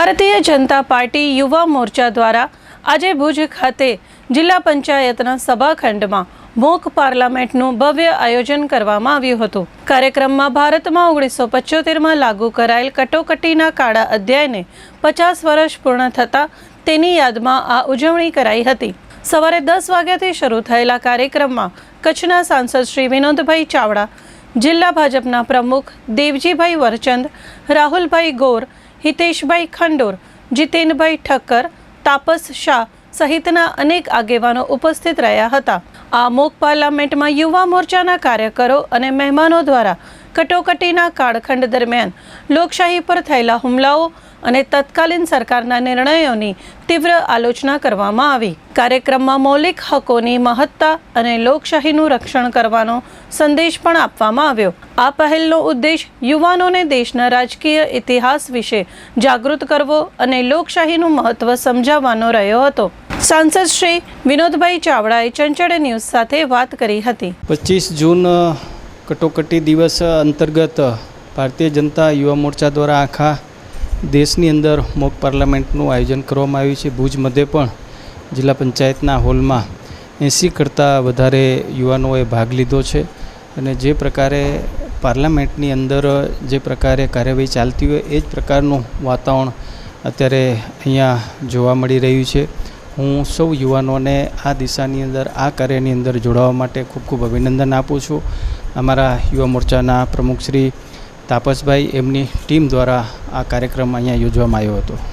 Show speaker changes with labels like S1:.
S1: Bharatiya Janata party યુવા મોરચા દ્વારા આજે ભુજ ખાતે જિલ્લા પંચાયતના સભાખંડમાં મોક પાર્લામેન્ટનું ભવ્ય આયોજન કરવામાં આવ્યું હતું. કાર્યક્રમમાં ભારતમાં ઓગણીસો પંચોતેરમાં લાગુ કરાયેલ કટોકટીના કાળા અધ્યાયને પચાસ વર્ષ પૂર્ણ થતાં તેની યાદમાં આ ઉજવણી કરાઈ હતી. સવારે દસ વાગ્યાથી શરૂ થયેલા કાર્યક્રમમાં કચ્છના સાંસદ શ્રી વિનોદભાઈ ચાવડા, જિલ્લા ભાજપના પ્રમુખ દેવજીભાઈ વરચંદ, રાહુલભાઈ ગોર હિતેશભાઈ ખંડોર જીતેનભાઈ ઠક્કર તાપસ શાહ સહિતના અનેક આગેવાનો ઉપસ્થિત રહ્યા હતા. આ મોક પાર્લામેન્ટમાં યુવા મોરચાના કાર્યકરો અને મહેમાનો દ્વારા કટોકટીના કાળખંડ દરમિયાન લોકશાહી પર થયેલા હુમલાઓ અને તત્કાલીન સરકારના નિર્ણયોની તીવ્ર આલોચના કરવામાં આવી. કાર્યક્રમમાં મૌલિક હકોની મહત્તા અને લોકશાહીનું રક્ષણ કરવાનો સંદેશ પણ આપવામાં આવ્યો. આ પહેલનો ઉદ્દેશ યુવાનોને દેશના રાજકીય ઇતિહાસ વિશે જાગૃત કરવો અને લોકશાહીનું મહત્વ સમજાવવાનો રહ્યો હતો. સાંસદ શ્રી વિનોદભાઈ ચાવડાએ ચંચળ ન્યૂઝ સાથે વાત કરી હતી.
S2: પચીસ જૂન કટોકટી દિવસ અંતર્ગત ભારતીય જનતા યુવા મોરચા દ્વારા આખા દેશની અંદર મોક પાર્લામેન્ટનું આયોજન કરવામાં આવ્યું છે. ભુજ મધ્યે પણ જિલ્લા પંચાયતના હોલમાં એંસી કરતાં વધારે યુવાનોએ ભાગ લીધો છે અને જે પ્રકારે પાર્લામેન્ટની અંદર જે પ્રકારે કાર્યવાહી ચાલતી હોય એ જ પ્રકારનું વાતાવરણ અત્યારે અહીંયા જોવા મળી રહ્યું છે. હું સૌ યુવાનોને આ દિશાની અંદર, આ કાર્યની અંદર જોડાવા માટે ખૂબ ખૂબ અભિનંદન આપું છું. અમારા યુવા મોરચાના પ્રમુખ શ્રી તાપસભાઈ એમની ટીમ દ્વારા આ કાર્યક્રમ અહીંયા યોજવામાં આવ્યો હતો.